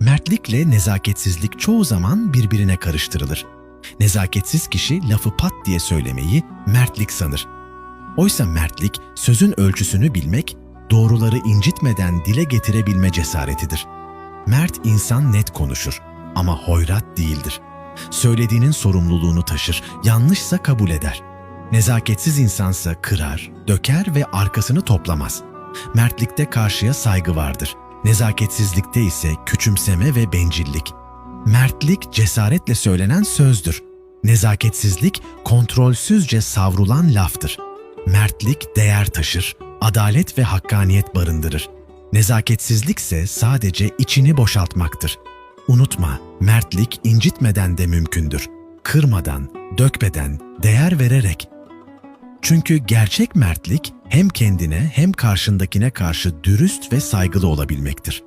Mertlikle nezaketsizlik çoğu zaman birbirine karıştırılır. Nezaketsiz kişi lafı pat diye söylemeyi mertlik sanır. Oysa mertlik sözün ölçüsünü bilmek, doğruları incitmeden dile getirebilme cesaretidir. Mert insan net konuşur ama hoyrat değildir. Söylediğinin sorumluluğunu taşır, yanlışsa kabul eder. Nezaketsiz insansa kırar, döker ve arkasını toplamaz. Mertlikte karşıya saygı vardır. Nezaketsizlikte ise küçümseme ve bencillik. Mertlik cesaretle söylenen sözdür. Nezaketsizlik kontrolsüzce savrulan laftır. Mertlik değer taşır, adalet ve hakkaniyet barındırır. Nezaketsizlik ise sadece içini boşaltmaktır. Unutma, mertlik incitmeden de mümkündür. Kırmadan, dökmeden, değer vererek. Çünkü gerçek mertlik hem kendine hem karşındakine karşı dürüst ve saygılı olabilmektir.